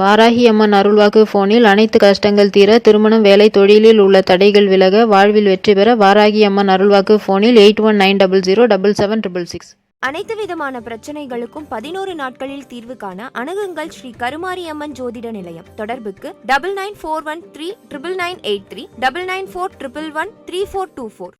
வாராகி அம்மன் அருள்வாக்கு போனில் அனைத்து கஷ்டங்கள் தீர திருமணம் வேலை தொழிலில் உள்ள தடைகள் விலக வாழ்வில் வெற்றி பெற வாராகி அம்மன் அருள்வாக்கு போனில் eight one nine double zero double seven triple six. அனைத்து விதமான பிரச்சனைகளுக்கும் பதினோரு நாட்களில் தீர்வு காண அணுகுங்கள் ஸ்ரீ கருமாரி அம்மன் ஜோதிட நிலையம். தொடர்புக்கு double nine four one three triple nine eight three double nine four triple one three four two four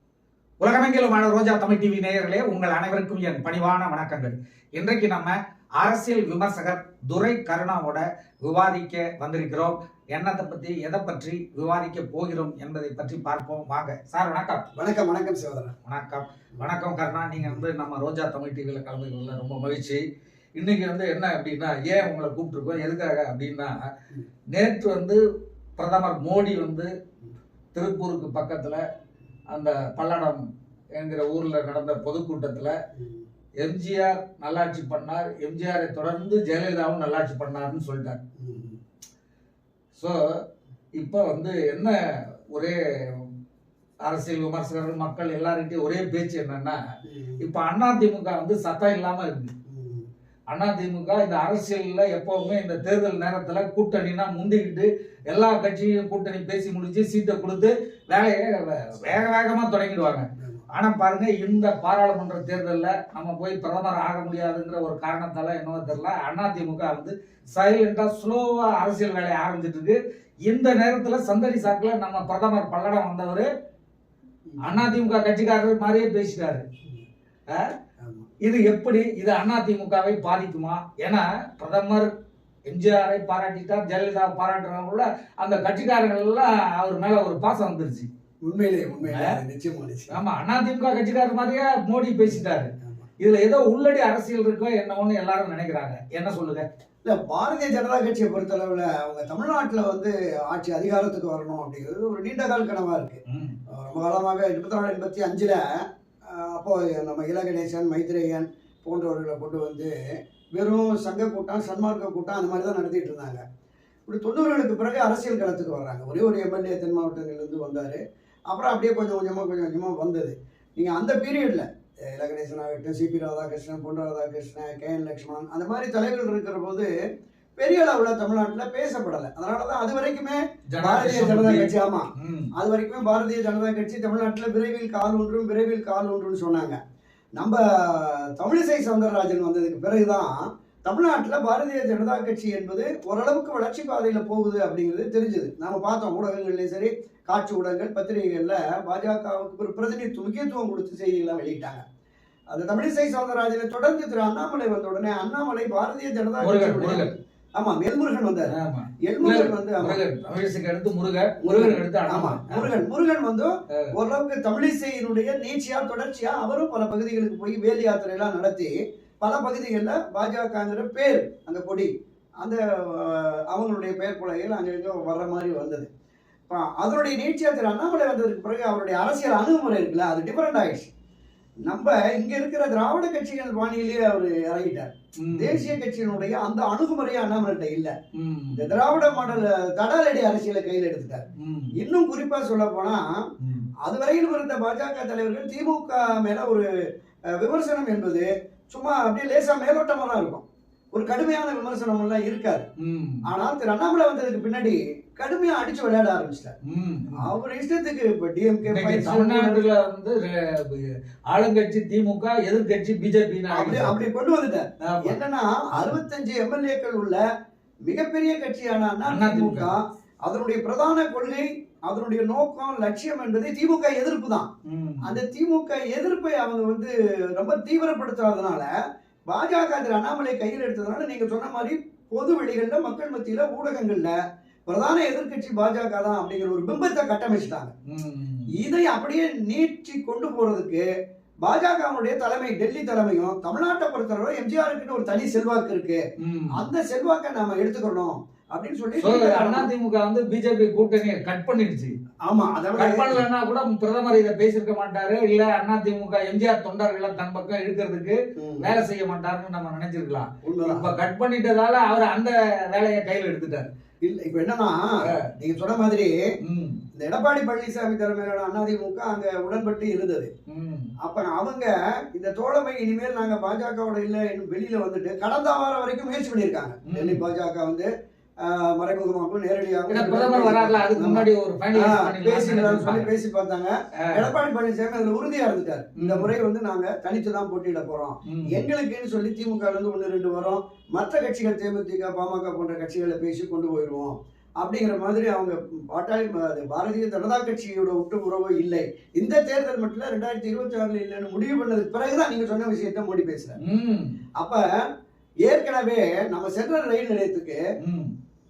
உலகமெங்கிலுமான Roja Tamil TV நேயர்களே உங்கள் அனைவருக்கும் என் பணிவான வணக்கங்கள். இன்றைக்கு நம்ம அரசியல் விமர்சகர் துரை கருணாவோட விவாதிக்க வந்திருக்கிறோம். என்னத்தை பத்தி எதை பற்றி விவாதிக்க போகிறோம் என்பதை பற்றி பார்ப்போம். வாங்க. சார் வணக்கம். வணக்கம் வணக்கம் சகோதரன் வணக்கம். வணக்கம் கருணா. நீங்க வந்து நம்ம ரோஜா தமிழ் டிவியில கலந்துக்கிறதுல ரொம்ப மகிழ்ச்சி. இன்னைக்கு வந்து என்ன அப்படின்னா ஏன் உங்களை கூப்பிட்டுருக்கோம்? எதுக்காக அப்படின்னா நேற்று வந்து பிரதமர் மோடி வந்து திருப்பூருக்கு பக்கத்துல அந்த பல்லடம் என்கிற ஊர்ல நடந்த பொதுக்கூட்டத்துல எம்ஜிஆர் நல்லாட்சி பண்ணார். எம்ஜிஆரை தொடர்ந்து ஜெயலலிதாவும் நல்லாட்சி பண்ணாருன்னு சொல்லிட்டார். ஸோ இப்போ வந்து என்ன ஒரே அரசியல் விமர்சகர்கள் மக்கள் எல்லார்கிட்டையும் ஒரே பேச்சு என்னன்னா இப்போ அதிமுக வந்து சத்தம் இல்லாமல் இருக்கு. அதிமுக இந்த அரசியலில் எப்போவுமே இந்த தேர்தல் நேரத்தில் கூட்டணினா முந்திக்கிட்டு எல்லா கட்சியும் கூட்டணி பேசி முடிச்சு சீட்டை கொடுத்து வேலையை வேக வேகமாக தொடங்கிடுவாங்க. ஆனால் பாருங்க இந்த பாராளுமன்ற தேர்தலில் நம்ம போய் பிரதமர் ஆக முடியாதுங்கிற ஒரு காரணத்தால் என்னவோ தெரில அதிமுக வந்து சைலண்டாக ஸ்லோவாக அரசியல் வேலையை ஆரம்பிச்சிட்டு இருக்கு. இந்த நேரத்தில் சந்தடி சாக்கில் நம்ம பிரதமர் பல்லடம் வந்தவர் அதிமுக கட்சிக்காரர் மாதிரியே பேசிட்டாரு. இது எப்படி? இது அதிமுகவை பாதிக்குமா? ஏன்னா பிரதமர் எம்ஜிஆரை பாராட்டிட்டார் ஜெயலலிதா பாராட்டுறவங்கள அந்த கட்சிக்காரர்கள் எல்லாம் அவர் மேலே ஒரு பாசம் வந்துருச்சு. உண்மையிலே உண்மையிலே. நிச்சயமா நிச்சயம். ஆமா அதிமுக கட்சிக்காரர் மாதிரியே மோடி பேசிட்டாரு. இதுல ஏதோ உள்ளடி அரசியல் இருக்கோ என்னவோன்னு எல்லாரும் நினைக்கிறாங்க. என்ன சொல்லுங்க? இல்ல பாரதிய ஜனதா கட்சியை பொறுத்தளவுல அவங்க தமிழ்நாட்டுல வந்து ஆட்சி அதிகாரத்துக்கு வரணும் அப்படிங்கிறது ஒரு நீண்ட கால கனவா இருக்கு. ரொம்ப காலமாக எண்பத்தி நாலு எண்பத்தி அஞ்சுல அப்போ நம்ம இலகணேசன் மைத்ரேயன் போன்றவர்களை கொண்டு வந்து வெறும் சங்க கூட்டம் சன்மார்க்க கூட்டம் அந்த மாதிரி தான் நடத்திட்டு இருந்தாங்க. இப்படி தொண்ணூறுகளுக்கு பிறகு அரசியல் களத்துக்கு வர்றாங்க. ஒரே ஒரு எம்எல்ஏ தென் மாவட்டங்கள்லேருந்து வந்தார். அப்புறம் அப்படியே கொஞ்சம் கொஞ்சமாக கொஞ்சம் கொஞ்சமாக வந்தது. நீங்கள் அந்த பீரியடில் இலகணேசன் ஆகட்டும் சிபி ராதாகிருஷ்ணன் பொன் ராதாகிருஷ்ணன் கே. என். லக்ஷ்மணன் அந்த மாதிரி தலைவர்கள் இருக்கிற போது பெரிய அளவில் தமிழ்நாட்டில் பேசப்படலை. அதனால தான் அது வரைக்குமே பாரதிய ஜனதா கட்சி ஆமாம் அது வரைக்கும் பாரதிய ஜனதா கட்சி தமிழ்நாட்டில் விரைவில் கால் ஒன்றும் விரைவில் கால் ஒன்றுன்னு சொன்னாங்க. நம்ம தமிழிசை சவுந்தரராஜன் வந்ததுக்கு பிறகுதான் தமிழ்நாட்டில் பாரதிய ஜனதா கட்சி என்பது ஓரளவுக்கு வளர்ச்சி பாதையில் போகுது அப்படிங்கிறது தெரிஞ்சது. நாம பார்த்தோம் ஊடகங்கள்லையும் சரி காட்சி ஊடகங்கள் பத்திரிகைகளில் பாஜகவுக்கு ஒரு பிரதிநிதித்துவ முக்கியத்துவம் கொடுத்து செய்திகள்லாம் வெளியிட்டாங்க. அந்த தமிழிசை சவுந்தரராஜனை தொடர்ந்து திரு அண்ணாமலை வந்த உடனே அண்ணாமலை பாரதிய ஜனதா கட்சியுடைய ஆமா எல்முருகன் வந்தார். எல்முருகன் வந்து தமிழிசைக்கு அடுத்து முருகன் முருகன். எடுத்து ஆமா. முருகன். முருகன் வந்து ஓரளவுக்கு தமிழிசையினுடைய நீட்சியா தொடர்ச்சியா அவரும் பல பகுதிகளுக்கு போய் வேல் யாத்திரையெல்லாம் நடத்தி பல பகுதிகளில் பாஜகங்கிற பேர் அந்த கொடி அந்த அவங்களுடைய பெயர் பலகைகள் அங்கங்க வர்ற மாதிரி வந்தது. இப்போ அதனுடைய நீட்சியா திரு அண்ணாமலை வந்ததுக்கு பிறகு அவருடைய அரசியல் அணுகுமுறை இருக்குல்ல அது டிஃபரெண்ட் ஆயிடுச்சு. நம்ம இங்க இருக்கிற திராவிட கட்சிகள் பாணியிலேயே அவர் இறங்கிட்டார். தேசிய கட்சியினுடைய அந்த அணுகுமுறையே அண்ணாமலைகிட்ட இல்ல. இந்த திராவிட மாடல் தடாலடி அரசியலை கையில் எடுத்துட்டார். இன்னும் குறிப்பா சொல்ல போனா. அதுவரையிலும் இருந்த பாஜக தலைவர்கள் திமுக மேல ஒரு விமர்சனம் என்பது சும்மா அப்படியே லேசா மேலோட்டமா தான் இருக்கும். ஒரு கடுமையான விமர்சனம் எல்லாம் இருக்காது. ம், ஆனால் திரு அண்ணாமலை வந்ததுக்கு பின்னாடி கடுமையா அடிச்சு விளையாட ஆரம்பிச்சிட்டார். ம். அவர் இஷ்டத்துக்கு இப்ப டிஎம்கே இன்னைக்கு தமிழ்நாட்டுல வந்து ஆளுங்கட்சி திமுக எதிர்கட்சி பிஜேபி அப்படி அப்படி கொண்டு வந்துட்டார். என்னன்னா அறுபத்தஞ்சு எம்எல்ஏக்கள் உள்ள மிகப்பெரிய கட்சியான அண்ணா திமுக அதனுடைய பிரதான கொள்கை அதனுடைய நோக்கம் லட்சியம் என்பது திமுக எதிர்ப்பு தான். அந்த திமுக எதிர்ப்பை அவங்க வந்து ரொம்ப தீவிரப்படுத்தாதனால பாஜக திரு அண்ணாமலை கையில் எடுத்ததுனால நீங்க சொன்ன மாதிரி பொது வெளிகள்ல மக்கள் மத்தியில ஊடகங்கள்ல பிரதான எதிர்க்கட்சி பாஜக தான் அப்படிங்கிற ஒரு பிம்பத்தை கட்டமைச்சிட்டாங்க. இதை அப்படியே நீட்டி கொண்டு போறதுக்கு பாஜகவுடைய தலைமை டெல்லி தலைமையும் தமிழ்நாட்டை பொறுத்தவரை எம்ஜிஆருக்குன்னு ஒரு தனி செல்வாக்கு இருக்கு. அந்த செல்வாக்கை நாம எடுத்துக்கணும். அப்படின்னு சொல்லி அண்ணா திமுக வந்து பிஜேபி கூட்டணியை கட் பண்ணிடுச்சு. ஆமா கட் அதாவது பண்ணலன்னா கூட பிரதமர் இதை பேசியிருக்க மாட்டாரு. இல்ல அண்ணா திமுக எம்ஜிஆர் தொண்டர்களை தன் பக்கம் இழுக்கிறதுக்கு வேலை செய்ய மாட்டாருன்னு நம்ம நினைச்சிருக்கலாம். இப்ப கட் பண்ணிட்டதால அவர் அந்த வேலையை கையில எடுத்துட்டாரு. இல்ல இப்ப என்னன்னா நீங்க சொன்ன மாதிரி இந்த எடப்பாடி பழனிசாமி தலைமையிலான அதிமுக அங்க உடன்பட்டு இருந்தது. அப்ப அவங்க இந்த தோழமை இனிமேல் நாங்க பாஜகவோட இல்ல வெளியில வந்துட்டு கடந்த வாரம் வரைக்கும் முயற்சி பண்ணியிருக்காங்க. ம். டெல்லி பாஜக வந்து மறைமுகமாகவும் பண்ணிடலாம் பேசி பார்த்தாங்க. எடப்பாடி பழனிசாமி அதுல உறுதியா இருந்துட்டார். இந்த. முறை வந்து நாங்க தனித்து தான் போட்டியிட போறோம். எங்களுக்குன்னு சொல்லி திமுக இருந்து ஒன்று ரெண்டு வரும். மற்ற கட்சிகள் தேமுதிக பாமக போன்ற கட்சிகளை பேசி கொண்டு போயிடுவோம். அப்படிங்கிற மாதிரி அவங்க பாட்டாளி பாரதிய ஜனதா கட்சியோட விட்டு உறவு இல்லை. இந்த தேர்தல் மட்டும் இல்ல ரெண்டாயிரத்தி இருபத்தி ஆறுல இல்லைன்னு முடிவு பண்ணதுக்கு பிறகுதான் நீங்க சொன்ன விஷயத்த மோடி பேசுறாரு. அப்ப ஏற்கனவே நம்ம சென்ட்ரல் ரயில் நிலையத்துக்கு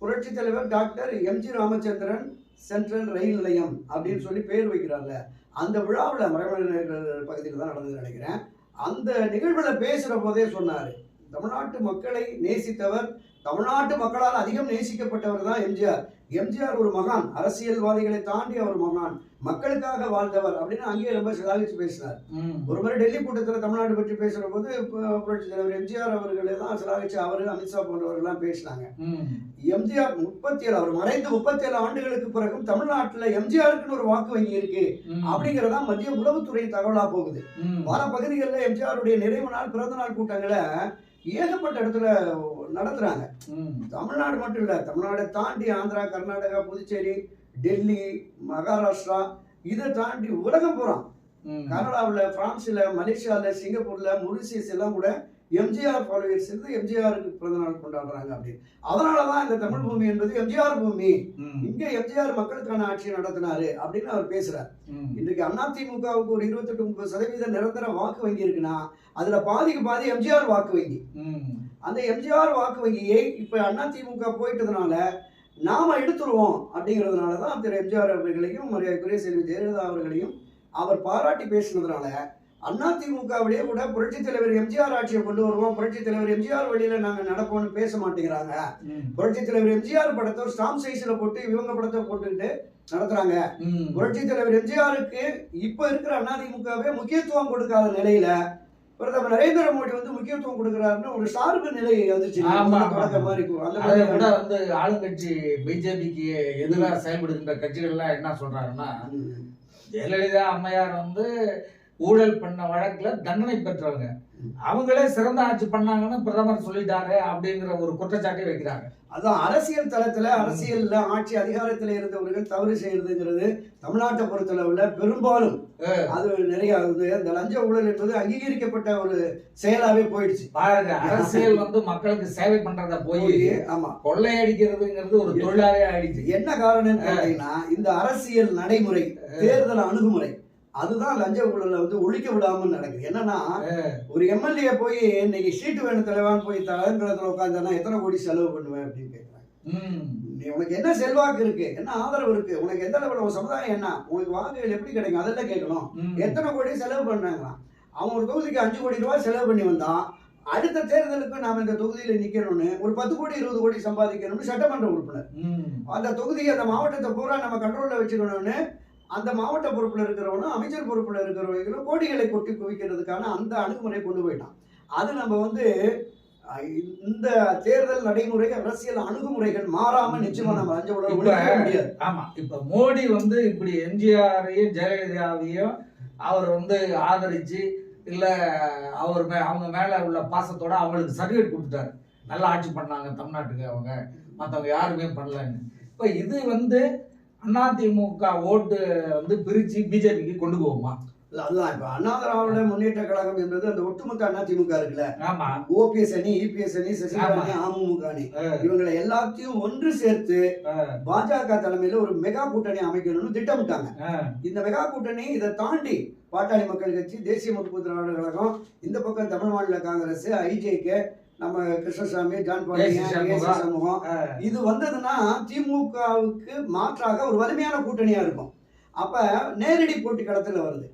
புரட்சி தலைவர் doctor MG Ramachandran central rail நிலையம் அப்படின்னு சொல்லி பேர் வைக்கிறாங்க அந்த விழாவில் மறைமலைநகர் பகுதியில் தான் நடந்து நினைக்கிறேன். அந்த நிகழ்வில் பேசுகிற போதே சொன்னார் தமிழ்நாட்டு மக்களை நேசித்தவர் தமிழ்நாட்டு மக்களால் அதிகம் நேசிக்கப்பட்டவர் தான் எம்ஜிஆர் எம்ஜிஆர் ஒரு மகான் அரசியல்வாதிகளை தாண்டி அவர் மகான். மக்களுக்காக வாழ்ந்தவர் அப்படின்னு அங்கேயே ரொம்ப சிலாகிச்சு பேசினார் ஒரு முறை டெல்லி கூட்டத்தில் தமிழ்நாடு பற்றி பேசுகிற போது புரட்சி தலைவர் எம்ஜிஆர் அவர்கள் எல்லாம் சிலாகிச்சு அவர் அமித்ஷா போன்றவர்கள்லாம் பேசினாங்க. எம்ஜிஆர் முப்பத்தி ஏழு அவர் மறைந்து முப்பத்தி ஏழு ஆண்டுகளுக்கு பிறகும் தமிழ்நாட்டுல எம்ஜிஆருக்குன்னு ஒரு வாக்கு வங்கி இருக்கு. அப்படிங்கறதா மத்திய உளவுத்துறை தகவலா போகுது. பல பகுதிகளில் எம்ஜிஆருடைய நிறைவு நாள் பிறந்த நாள் கூட்டங்களை ஏகப்பட்ட இடத்துல நடத்துறாங்க. தமிழ்நாடு மட்டும் இல்ல தமிழ்நாடை தாண்டி ஆந்திரா கர்நாடகா புதுச்சேரி டெல்லி மகாராஷ்டிரா இதை தாண்டி உலகம் பூரா கனடாவில் பிரான்ஸ்ல மலேசியால சிங்கப்பூர்ல மொரிசியஸ் எல்லாம் கூட எம்ஜிஆர் ஃபாலோவர்ஸ் இருந்து எம்ஜிஆருக்கு பிறந்த நாள் கொண்டாடுறாங்க அப்படின்னு. அதனாலதான் இந்த தமிழ் பூமி என்பது எம்ஜிஆர் பூமி. இங்க எம்ஜிஆர் மக்களுக்கான ஆட்சியை நடத்தினாரு அப்படின்னு அவர் பேசுறார். இன்றைக்கு அதிமுகவுக்கு ஒரு இருபத்தெட்டு முப்பது சதவீத நிரந்தர வாக்கு வங்கி இருக்குன்னா அதுல பாதிக்கு பாதி எம்ஜிஆர் வாக்கு வங்கி. அந்த எம்ஜிஆர் வாக்கு வங்கியை இப்ப அதிமுக போயிட்டதுனால நாம எடுத்துருவோம் அப்படிங்கிறதுனால தான் திரு எம்ஜிஆர் அவர்களையும் மரியாதைக்குரிய செல்வி ஜெயலலிதா அவர்களையும் அவர் பாராட்டி பேசினதுனால அதிமுகவிலேயே கூட புரட்சி தலைவர் எம்ஜிஆர் ஆட்சியை கொண்டு வருவோம். புரட்சி தலைவர் எம்ஜிஆர் வழியில நாங்க நடப்போம்னு பேச மாட்டேங்கிறாங்க. புரட்சி தலைவர் எம்ஜிஆர் படத்தை ஸ்டாம்ப் சைஸ்ல போட்டு இவங்க படத்தை போட்டுக்கிட்டு நடத்துறாங்க. புரட்சி தலைவர் எம்ஜிஆருக்கு இப்ப இருக்கிற அதிமுகவே முக்கியத்துவம் கொடுக்காத நிலையில பிரதமர் நரேந்திர மோடி வந்து முக்கியத்துவம் கொடுக்கிறாருன்னு ஒரு சார்பு நிலை வந்துச்சு. மாதிரி கூட வந்து ஆளுங்கட்சி பிஜேபிக்கு எதிராக செயல்படுகின்ற கட்சிகள்லாம் என்ன சொல்றாங்கன்னா. ஜெயலலிதா அம்மையார் வந்து ஊழல் பண்ண வழக்குல தண்டனை பெற்றவங்க. அவங்களே சிறந்த ஆட்சி பண்ணாங்கன்னு பிரதமர் சொல்லிட்டாரு அப்படிங்கிற ஒரு குற்றச்சாட்டை வைக்கிறாங்க. அதான் அரசியல் தளத்துல அரசியல்ல ஆட்சி அதிகாரத்துல இருந்தவர்கள் தவறு செய்யறதுங்கிறது தமிழ்நாட்டை பொறுத்தளவுல பெரும்பாலும் அது நிறைய அந்த லஞ்ச ஊழல் என்பது அங்கீகரிக்கப்பட்ட ஒரு செயலாவே போயிடுச்சு. பாருங்க அரசியல் வந்து மக்களுக்கு சேவை பண்றத போய் ஆமா. கொள்ளையடிக்கிறதுங்கிறது ஒரு தொழிலாவே ஆயிடுச்சு. என்ன காரணம்னு கேட்டீங்கன்னா இந்த அரசியல் நடைமுறை தேர்தல் அணுகுமுறை அதுதான் லஞ்ச ஊழலை வந்து ஒழிக்க விடாம நடக்குது. என்னன்னா ஒரு எம்எல்ஏ போய் இன்னைக்கு சீட்டு வேணும் தலைவான்னு போய் தலைங்கிறதுல உட்காந்தானா எத்தனை கோடி செலவு பண்ணுவேன் அப்படின்னு கேட்குறாங்க. நீ உனக்கு என்ன செல்வாக்கு இருக்கு? என்ன ஆதரவு இருக்கு? உனக்கு எந்த லெவலில் உன் சமுதாயம் என்ன? உனக்கு வாக்குகள் எப்படி கிடைக்கும்? அதெல்லாம் கேட்கணும். எத்தனை கோடி செலவு பண்ணாங்களாம் அவன் ஒரு தொகுதிக்கு அஞ்சு கோடி ரூபாய் செலவு பண்ணி வந்தான் அடுத்த தேர்தலுக்கு நாம இந்த தொகுதியில நிக்கணும்னு ஒரு பத்து கோடி இருபது கோடி சம்பாதிக்கணும்னு சட்டமன்ற உறுப்பினர். அந்த தொகுதியை அந்த மாவட்டத்தை பூரா நம்ம கண்ட்ரோல்ல வச்சுக்கணும்னு அந்த மாவட்ட பொறுப்புல இருக்கிறவனும் அமைச்சர் பொறுப்புல இருக்கிறவங்களும் கோடிகளை கொட்டி குவிக்கிறதுக்கான அந்த அணுகுமுறை கொண்டு போயிட்டான். அது நம்ம வந்து இந்த தேர்தல் நடைமுறை அரசியல் அணுகுமுறைகள் மாறாம நிச்சயமா நம்ம லஞ்ச ஒழிக்கவே முடியாது. ஆமா இப்ப மோடி வந்து இப்படி எம்ஜிஆரையும் ஜெயலலிதாவையும் அவர் வந்து ஆதரிச்சு இல்ல அவர் அவங்க மேல உள்ள பாசத்தோட அவங்களுக்கு சர்டிஃபிகேட் கொடுத்துட்டாரு. நல்லா ஆட்சி பண்ணாங்க தமிழ்நாட்டுக்கு அவங்க. மத்தவங்க யாருமே பண்ணலன்னு. இப்ப இது வந்து அதிமுக ஓட்டு வந்து பிரிச்சு பிஜேபிக்கு கொண்டு போகுமா? அதுதான் இப்ப அண்ணா திராவிட முன்னேற்ற கழகம் என்பது அந்த ஒட்டுமொத்த அதிமுக இருக்குல்ல? ஆமா. ஓபிஎஸ் அணி இபிஎஸ் அணி சசிகலா. அணி அமமுக அணி. இவங்களை எல்லாத்தையும் ஒன்று சேர்த்து பாஜக தலைமையில ஒரு மெகா கூட்டணி அமைக்கணும்னு திட்டமிட்டாங்க. இந்த மெகா கூட்டணி இதை தாண்டி பாட்டாளி மக்கள் கட்சி தேசிய முற்போக்கு திராவிட கழகம் இந்த பக்கம் தமிழ் மாநில காங்கிரஸ் ஐஜேகே நம்ம கிருஷ்ணசாமி ஜான் பாண்டியன் அஹ், இது வந்ததுன்னா திமுகவுக்கு மாற்றாக ஒரு வலிமையான கூட்டணியா இருக்கும். அப்ப நேரடி போட்டி களத்துல வருது.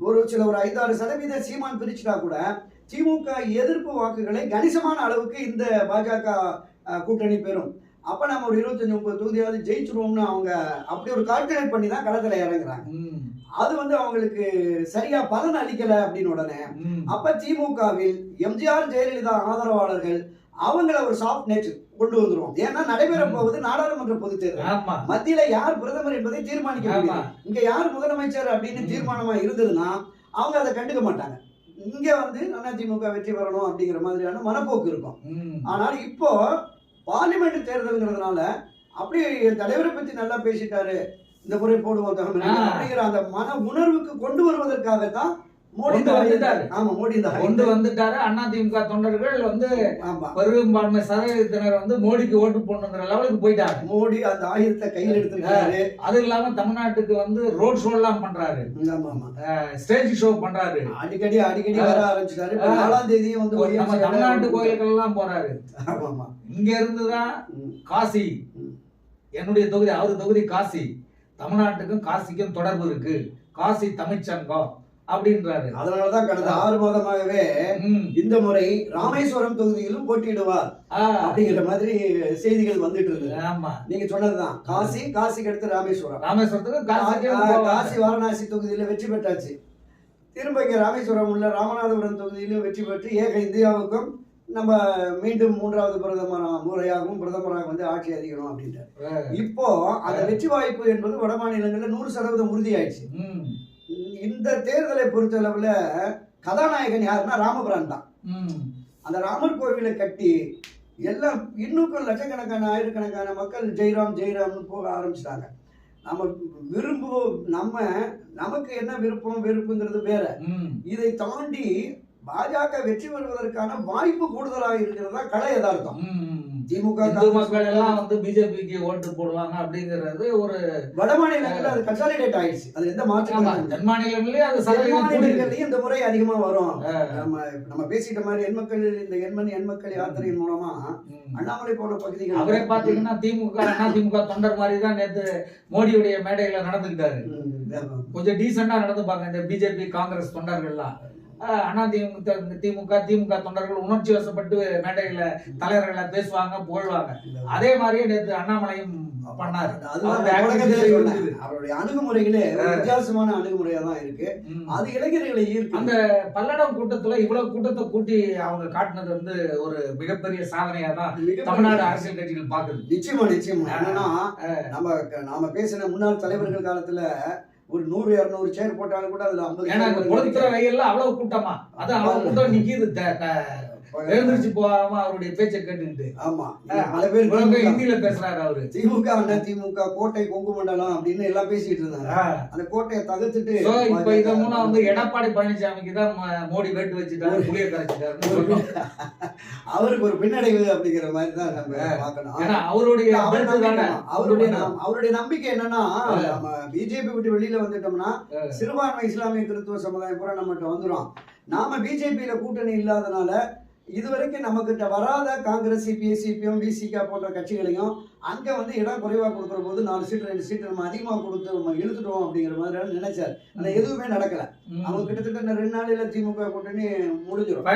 ஒரு சில ஒரு ஐந்தாறு சதவீத சீமான் பிரிச்சுட்டா கூட திமுக எதிர்ப்பு வாக்குகளை கணிசமான அளவுக்கு இந்த பாஜக கூட்டணி பெறும். அப்ப நம்ம ஒரு இருபத்தஞ்சு முப்பது தொகுதியாவது ஜெயிச்சிருவோம்னு அவங்க அப்படி ஒரு கால்குலேட் பண்ணி தான் களத்துல இறங்குறாங்க. அது வந்து அவங்களுக்கு சரியா பலன் அளிக்கல அப்படின்னு உடனே. அப்ப திமுகவில் எம்ஜிஆர் ஜெயலலிதா ஆதரவாளர்கள் அவங்கள ஒரு சாஃப்ட் நேற்று கொண்டு வந்துருவோம். ஏன்னா நடைபெற போவது நாடாளுமன்ற பொதுத் தேர்தல். மத்தியில யார் பிரதமர் என்பதை தீர்மானிக்க ஆமா. முடியும் இங்க யார் முதலமைச்சர் அப்படின்னு. தீர்மானமா இருந்ததுன்னா அவங்க அதை கண்டுக்க மாட்டாங்க. இங்க வந்து அதிமுக வெற்றி பெறணும் அப்படிங்கிற மாதிரியான மனப்போக்கு இருக்கும். ஆனால் இப்போ பார்லிமெண்ட் தேர்தல்ங்கிறதுனால அப்படியே என் தலைவரை பத்தி நல்லா பேசிட்டாரு. இந்த முறை ஆ. அப்படிங்கிற அந்த மன உணர்வுக்கு கொண்டு மோடி கொண்டு இந்த வந்துட்டாரு. ஆமா மோடி இந்த கொண்டு வந்துட்டாரு. அதிமுக தொண்டர்கள் வந்து பெரும்பான்மை சதவீதத்தினர் வந்து மோடிக்கு ஓட்டு போடணுங்கிற லெவலுக்கு போயிட்டாங்க மோடி அந்த ஆயுதத்தை கையில் எடுத்திருக்காரு. அது இல்லாம தமிழ்நாட்டுக்கு வந்து ரோட் ஷோ எல்லாம் பண்றாரு. ஸ்டேஜ் ஷோ பண்றாரு. அடிக்கடி அடிக்கடி வர ஆரம்பிச்சிட்டாரு. நாலாம் தேதியும் வந்து நம்ம தமிழ்நாட்டு கோயில்கள் எல்லாம் போறாரு. இங்க இருந்துதான். காசி. என்னுடைய தொகுதி அவரு தொகுதி காசி. தமிழ்நாட்டுக்கும் காசிக்கும் தொடர்பு இருக்கு. காசி தமிழ்ச்சங்கம் அப்படின்றாரு. அதனாலதான் கடந்த ஆறு மாதமாகவே. இந்த முறை ராமேஸ்வரம் தொகுதியிலும் போட்டியிடுவார் அப்படிங்கிற மாதிரி செய்திகள் வந்துட்டு இருந்தது ஆமா. நீங்க சொன்னதுதான். காசி காசிக்கு அடுத்து ராமேஸ்வரம். ராமேஸ்வரத்துக்கு. காசி வாரணாசி தொகுதியில வெற்றி பெற்றாச்சு. திரும்ப இங்க ராமேஸ்வரம் உள்ள ராமநாதபுரம் தொகுதியிலும் வெற்றி பெற்று ஏக இந்தியாவுக்கும் நம்ம மீண்டும் மூன்றாவது பிரதமர் முறையாகவும் பிரதமராக வந்து ஆட்சி அதிகணும் அப்படின்ட்டு இப்போ அந்த வெற்றி வாய்ப்பு என்பது வட மாநிலங்கள்ல நூறு சதவீதம் உறுதியாயிடுச்சு. இந்த தேர்தலை பொறுத்தளவுல கதாநாயகன் யாருன்னா ராமபுரான் தான். அந்த ராமர் கோவிலை கட்டி எல்லாம் இன்னுக்கும் லட்சக்கணக்கான ஆயிரக்கணக்கான மக்கள் ஜெய்ராம் ஜெய்ராம்னு போக ஆரம்பிச்சிட்டாங்க. நம்ம விரும்புவோம் நம்ம நமக்கு என்ன விருப்பம் வெறுப்புங்கிறது வேற. இதை தாண்டி பாஜக வெற்றி பெறுவதற்கான வாய்ப்பு கூடுதலாக இருக்கிறதா கலை யதார்த்தம்? ம். திமுக மக்கள் எல்லாம் வந்து பிஜேபிக்கு ஓட்டு போடுவாங்க அப்படிங்கிறது ஒரு வட மாநிலங்கள்ல அது கன்சாலிடேட் ஆயிடுச்சு. அது எந்த மாற்றம் தென் மாநிலங்களே அது. மாநிலங்கள்லயும் இந்த முறை அதிகமா வரும். நம்ம நம்ம பேசிட்ட மாதிரி எண் மக்கள் இந்த எண்மண் எண் மக்கள் யாத்திரையின் மூலமா. அண்ணாமலை போன அவரே பகுதிகள் பாத்தீங்கன்னா திமுக அண்ணா திமுக தொண்டர் மாதிரி தான் நேத்து மோடியுடைய மேடையில நடந்துக்கிட்டாரு. கொஞ்சம் டீசெண்டா நடந்துப்பாங்க இந்த பிஜேபி காங்கிரஸ் தொண்டர்கள்லாம். அண்ணா திமுக திமுக தொண்டர்கள் உணர்ச்சி வசப்பட்டு மேடையில தலைவர்களை பேசுவாங்க புகழ்வாங்க. அதே மாதிரியே நேத்து அண்ணாமலையும் பண்ணாரு. அவருடைய அணுகுமுறைகளே வித்தியாசமான அணுகுமுறையா தான் இருக்கு. அது இளைஞர்களை ஈர்க்கும் அந்த பல்லடம் கூட்டத்துல இவ்வளவு கூட்டத்தை கூட்டி அவங்க காட்டினது வந்து ஒரு மிகப்பெரிய சாதனையா தான் தமிழ்நாடு அரசியல் கட்சிகள் பாக்குது நிச்சயமா நிச்சயமா. என்னன்னா நம்ம நாம பேசின முன்னாள் தலைவர்கள் காலத்துல ஒரு நூறு இருநூறு சேர் போட்டாலும் கூட அதுல ஐம்பது ஏன்னா இந்த கொளுத்துற வெயில்ல அவ்வளவு கூட்டமா. அது அவ்வளவு கூட்டம் நிக்கிது எழுந்திருச்சு போகாம அவருடைய பேச்சை கேட்டுக்கிட்டு. ஆமா. பல பேர் ஹிந்தியில பேசுறாரு அவரு. திமுக அண்ணா திமுக கோட்டை கொங்கு மண்டலம் அப்படின்னு எல்லாம் பேசிட்டு இருந்தாங்க அந்த கோட்டையை தகர்த்துட்டு So, இப்ப இத மூலம் வந்து எடப்பாடி பழனிசாமிக்கு தான் மோடி வேட்டு வச்சுட்டாரு புளிய கரைச்சிட்டாருன்னு சொல்றோம். அவருக்கு ஒரு பின்னடைவு அப்படிங்கிற மாதிரி தான் நம்ம பார்க்கணும். ஏன்னா அவருடைய. அவருடைய அவருடைய நம்பிக்கை என்னன்னா நம்ம பிஜேபி விட்டு வெளியில வந்துட்டோம்னா சிறுபான்மை இஸ்லாமிய கிறிஸ்துவ சமுதாயம் பூரா நம்மகிட்ட வந்துரும். நாம பிஜேபியில கூட்டணி இல்லாதனால இதுவரைக்கும் கிட்ட வராத காங்கிரஸ் சிபிஎஸ் சிபிஎம் விசிகா போன்ற கட்சிகளையும் அங்க வந்து இடம் குறைவா கொடுக்குற போது நாலு சீட் ரெண்டு சீட் நம்ம அதிகமா கொடுத்து நம்ம இழுத்துட்டோம் அப்படிங்கிற மாதிரி நினைச்சார். ஆனா எதுவுமே நடக்கல. அவங்க கிட்டத்தட்ட இந்த ரெண்டு நாளையில திமுக கூட்டணி முடிஞ்சிடும்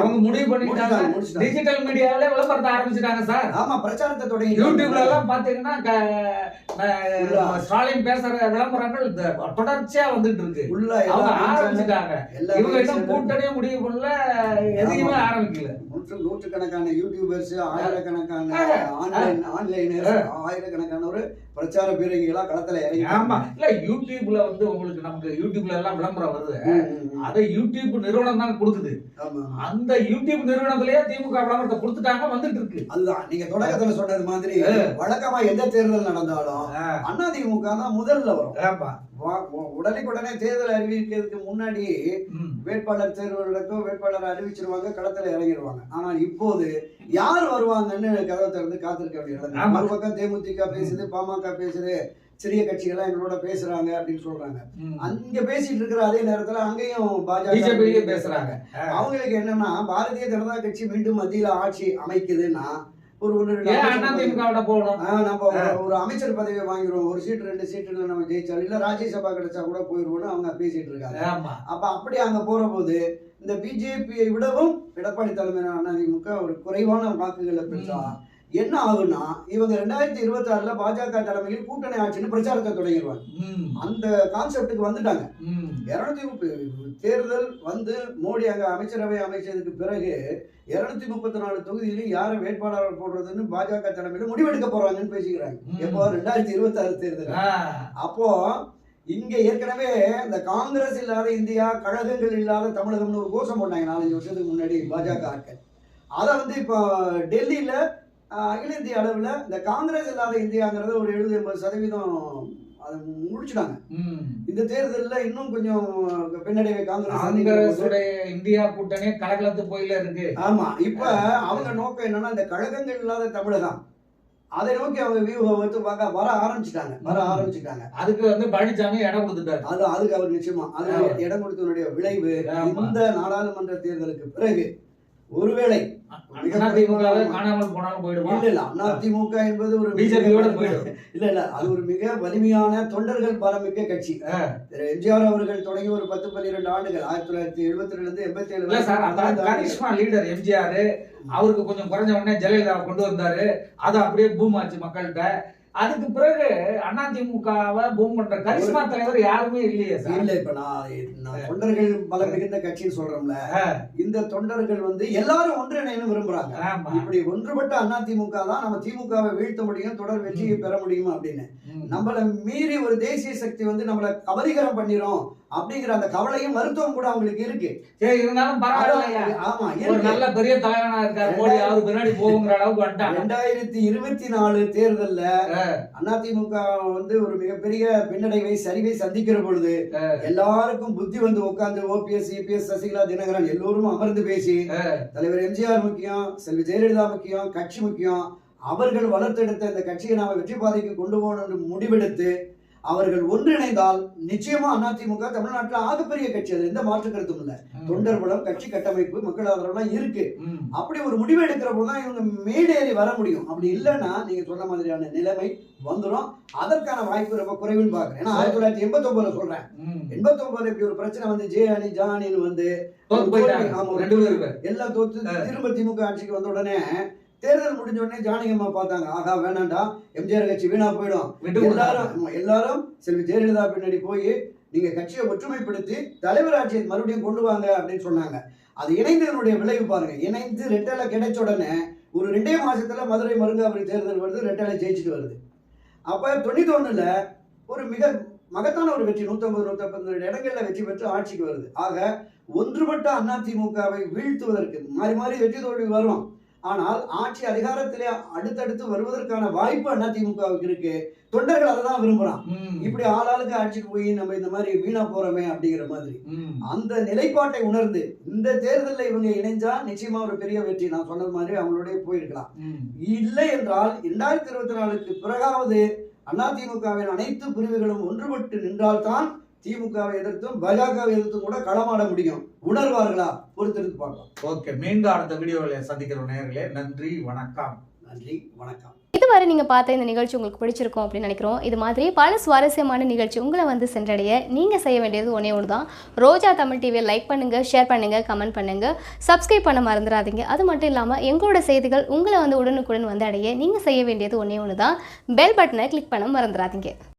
அவங்க முடிவு பண்ணிட்டாங்க. டிஜிட்டல் மீடியாவில விளம்பரத்தை ஆரம்பிச்சிட்டாங்க சார். ஆமா பிரச்சாரத்தை தொடங்கி யூடியூப்ல எல்லாம் பாத்தீங்கன்னா ஸ்டாலின் பேசுற விளம்பரங்கள் தொடர்ச்சியா வந்துட்டு இருக்கு. உள்ள ஆரம்பிச்சுட்டாங்க. இவங்க இன்னும் channel- கூட்டணியே முடிவு பண்ணல எதையுமே ஆரம்பிக்கல. நூற்று நூற்றுக்கணக்கான யூடியூபர்ஸ் ஆயிரக்கணக்கான. ஆன்லைன் ஆன்லைனர்ஸ் ஆயிரக்கணக்கான ஒரு பிரச்சார பீரங்கிகளா களத்துல இறங்கி ஆமா. இல்ல யூடியூப்ல வந்து உங்களுக்கு நமக்கு யூடியூப்ல எல்லாம் விளம்பரம் வருது. அதை யூடியூப் நிறுவனம் தான் கொடுக்குது. அந்த யூடியூப் நிறுவனத்திலேயே திமுக விளம்பரத்தை கொடுத்துட்டாங்க வந்துட்டு இருக்கு. அதுதான். நீங்க தொடக்கத்துல சொன்னது மாதிரி வழக்கமா எந்த தேர்தல் நடந்தாலும் அதிமுக தான் முதல்ல வரும். ஆமா. வா- உ- உடனுக்குடனே தேர்தல் அறிவிக்கிறதுக்கு முன்னாடி. வேட்பாளர் தேர்வு நடக்கும் வேட்பாளர் அறிவிச்சிருவாங்க களத்துல இறங்கிடுவாங்க ஆனால் இப்போது யார் வருவாங்கன்னு கதவை திறந்து காத்திருக்க வேண்டிய நிலைமை. ஆமா. ஒரு பக்கம் தேமுதிக பேசுது பாமக பேசுது சிறிய கட்சிகள்லாம் எங்களோட பேசுறாங்க அப்படின்னு சொல்றாங்க. அங்க பேசிட்டு இருக்கிற அதே நேரத்துல அங்கேயும் பாஜக பேசுறாங்க. அவங்களுக்கு என்னன்னா பாரதிய ஜனதா கட்சி மீண்டும் மத்தியில ஆட்சி அமைக்குதுன்னா ஒரு ஒன்று போகணும்? நம்ம ஒரு- அமைச்சர் பதவியை வாங்கிடுவோம் ஒரு சீட் ரெண்டு சீட்டுல நம்ம ஜெயிச்சாலும் இல்ல ராஜ்யசபா கிடைச்சா கூட போயிருவோம்னு அவங்க பேசிட்டு இருக்காங்க. அப்ப அப்படி அங்க போற போது இந்த பிஜேபியை விடவும் எடப்பாடி தலைமையிலான அதிமுக ஒரு குறைவான வாக்குகளை பெற்றா என்ன ஆகும்னா இவங்க ரெண்டாயிரத்தி இருபத்தி ஆறுல பாஜக தலைமையில் கூட்டணி ஆட்சின்னு பிரச்சாரத்தை தொடங்கிடுவாங்க. அந்த கான்செப்டுக்கு வந்துட்டாங்க. இருநூத்தி தேர்தல் வந்து மோடி அங்க அமைச்சரவை அமைச்சதுக்கு பிறகு இருநூத்தி முப்பத்தி நாலு தொகுதியிலும் யாரை வேட்பாளர் போடுறதுன்னு பாஜக தலைமையில முடிவெடுக்க போறாங்கன்னு பேசிக்கிறாங்க. எப்போ ரெண்டாயிரத்தி இருபத்தி ஆறு தேர்தல். அப்போ இங்க ஏற்கனவே இந்த காங்கிரஸ் இல்லாத இந்தியா கழகங்கள் இல்லாத தமிழகம்னு ஒரு கோஷம் போட்டாங்க நாலஞ்சு வருஷத்துக்கு முன்னாடி பாஜக ஆட்கள். அதை வந்து இப்போ டெல்லியில அகில இந்திய அளவில் இந்த காங்கிரஸ் இல்லாத இந்தியாங்கிறத ஒரு எழுபது எண்பது சதவீதம் அதை முடிச்சுட்டாங்க. இந்த தேர்தலில் இன்னும் கொஞ்சம் பின்னடைவை காங்கிரஸ் இந்தியா கூட்டணி கலகலத்து போயில இருக்கு. ஆமா இப்ப அவங்க நோக்கம் என்னன்னா இந்த கழகங்கள் இல்லாத தமிழகம். அதை நோக்கி அவங்க வியூகம் வந்து வர வர ஆரம்பிச்சுட்டாங்க. வர ஆரம்பிச்சுட்டாங்க. அதுக்கு வந்து பழனிசாமி இடம் கொடுத்துட்டாரு. அது அதுக்கு அவர் நிச்சயமா அது. இடம் கொடுத்தனுடைய விளைவு. இந்த நாடாளுமன்ற தேர்தலுக்கு பிறகு ஒருவேளை மிக அதிமுகவே காணாமல் போனாலும் போயிடுவான் இல்ல இல்ல. அதிமுக என்பது ஒரு பிஜேபியோட போயிடும். இல்ல இல்ல. அது ஒரு மிக வலிமையான தொண்டர்கள் பலமிக்க கட்சி. திரு எம்ஜிஆர் அவர்கள் தொடங்கி ஒரு பத்து பன்னிரெண்டு ஆண்டுகள். ஆயிரத்தி தொள்ளாயிரத்தி எழுபத்தி ரெண்டுல இருந்து எண்பத்தி ஏழு இல்ல சார் கரிஷ்மா லீடர் எம்ஜிஆர். அவருக்கு கொஞ்சம் குறைஞ்ச உடனே ஜெயலலிதாவை கொண்டு வந்தாரு. அது அப்படியே பூம் ஆச்சு மக்கள்கிட்ட. அதுக்கு பிறகு அதிமுகவை பூம் பண்ற கரிஷ்மா தலைவர் யாருமே இல்லையே சார் இல்ல இப்ப நான் தொண்டர்கள் பலம் மிகுந்த கட்சின்னு சொல்றோம்ல. இந்த தொண்டர்கள் வந்து எல்லாரும் ஒன்றிணைன்னு விரும்புறாங்க. இப்படி ஒன்றுபட்ட அண்ணா திமுக தான் நம்ம திமுகவை வீழ்த்த முடியும் தொடர் வெற்றியை பெற முடியும் அப்படின்னு. நம்மள மீறி ஒரு தேசிய சக்தி வந்து நம்மள கபலீகரம் பண்ணிரும் அப்படிங்கிற அந்த கவலையும் மருத்துவம் கூட அவங்களுக்கு இருக்கு. சரி இருந்தாலும் பரவாயில்லையா? ஆமா ஒரு இருக்கு. நல்ல பெரிய தலைவனா இருக்காரு மோடி அவரு பின்னாடி போகுங்கிற அளவுக்கு வந்துட்டாங்க. ரெண்டாயிரத்தி இருபத்தி நாலு தேர்தல்ல அதிமுக வந்து ஒரு மிகப்பெரிய பின்னடைவை சரிவை சந்திக்கிற பொழுது எல்லாருக்கும் புத்தி வந்து உட்கார்ந்து ஓபிஎஸ் இபிஎஸ் சசிகலா தினகரன் எல்லோரும் அமர்ந்து பேசி தலைவர் எம்ஜிஆர் முக்கியம் செல்வி ஜெயலலிதா முக்கியம் கட்சி முக்கியம் அவர்கள் வளர்த்தெடுத்த இந்த கட்சியை நாம வெற்றி பாதைக்கு கொண்டு போகணும்னு முடிவெடுத்து அவர்கள் ஒன்றிணைந்தால் நிச்சயமா அதிமுக தமிழ்நாட்டில் ஆகப்பெரிய கட்சி. அது எந்த மாற்று கருத்தும் இல்ல. தொண்டர் பலம் கட்சி கட்டமைப்பு மக்கள் ஆதரவுலாம் இருக்கு. அப்படி ஒரு முடிவு எடுக்கிற போதுதான் இவங்க மேடேறி வர முடியும். அப்படி இல்லைன்னா நீங்க சொன்ன மாதிரியான நிலைமை வந்துடும் அதற்கான வாய்ப்பு ரொம்ப குறைவுன்னு பாக்குறேன் ஏன்னா ஆயிரத்தி தொள்ளாயிரத்தி எண்பத்தி ஒன்பதுல சொல்றேன். எண்பத்தி ஒன்பதுல இப்படி ஒரு பிரச்சனை வந்து ஜே அணி ஜா அணின்னு வந்து எல்லாம் தோத்து திரும்ப திமுக ஆட்சிக்கு வந்த உடனே தேர்தல் முடிஞ்ச உடனே ஜானகியம்மா பார்த்தாங்க ஆகா வேணாண்டா எம்ஜிஆர் கட்சி வீணா போயிடும். எல்லாரும் எல்லாரும் செல்வி ஜெயலலிதா பின்னாடி போய் நீங்க கட்சியை ஒற்றுமைப்படுத்தி தலைவர் ஆட்சியை மறுபடியும் கொண்டு வாங்க அப்படின்னு சொன்னாங்க. அது இணைந்ததனுடைய விளைவு பாருங்க. இணைந்து ரெட்டலை கிடைச்ச உடனே ஒரு ரெண்டே மாசத்துல மதுரை மருங்காபுரி தேர்தல் வருது ரெட்டலை ஜெயிச்சுட்டு வருது. அப்ப தொண்ணூத்தொன்னுல ஒரு மிக மகத்தான ஒரு வெற்றி நூத்தம்பது நூத்தம்பது இடங்கள்ல வெற்றி பெற்று ஆட்சிக்கு வருது. ஆக ஒன்றுபட்ட அதிமுகவை வீழ்த்துவதற்கு மாறி மாறி வெற்றி தோல்வி வரும். ஆனால் ஆட்சி அதிகாரத்திலே அடுத்தடுத்து வருவதற்கான வாய்ப்பு அதிமுகவுக்கு இருக்கு தொண்டர்கள் அதை தான் விரும்புறான். இப்படி ஆளாளுக்கு ஆட்சிக்கு போய் நம்ம இந்த மாதிரி வீணா போறோமே அப்படிங்கிற மாதிரி. அந்த நிலைப்பாட்டை உணர்ந்து இந்த தேர்தலில் இவங்க இணைஞ்சா நிச்சயமா ஒரு பெரிய வெற்றி நான் சொன்னது மாதிரி அவங்களுடைய போயிருக்கலாம். இல்லை என்றால் இரண்டாயிரத்தி இருபத்தி நாலுக்கு பிறகாவது அதிமுகவின் அனைத்து பிரிவுகளும் ஒன்றுபட்டு நின்றால்தான் திமுகவை எதிர்த்தும் பாஜகவை எதிர்த்தும் கூட களமாட முடியும். உணர்வார்களா? பொறுத்திருந்து பார்க்கலாம். ஓகே மீண்டும் அடுத்த வீடியோவில் சந்திக்கிற நேயர்களே. நன்றி வணக்கம். நன்றி வணக்கம். இதுவரை நீங்கள் பார்த்த இந்த நிகழ்ச்சி உங்களுக்கு பிடிச்சிருக்கும் அப்படின்னு நினைக்கிறோம். இது மாதிரி பல சுவாரஸ்யமான நிகழ்ச்சி உங்களை வந்து சென்றடைய நீங்கள் செய்ய வேண்டியது ஒன்றே ஒன்று தான் ரோஜா தமிழ் டிவியை லைக் பண்ணுங்கள் ஷேர் பண்ணுங்கள் கமெண்ட் பண்ணுங்கள் சப்ஸ்கிரைப் பண்ண மறந்துடாதீங்க. அது மட்டும் இல்லாமல் எங்களோட செய்திகள் உங்களை வந்து உடனுக்குடன் வந்து அடைய நீங்கள் செய்ய வேண்டியது ஒன்றே ஒன்று தான் பெல் பட்டனை கிளிக் பண்ண மறந்துடாதீங்க.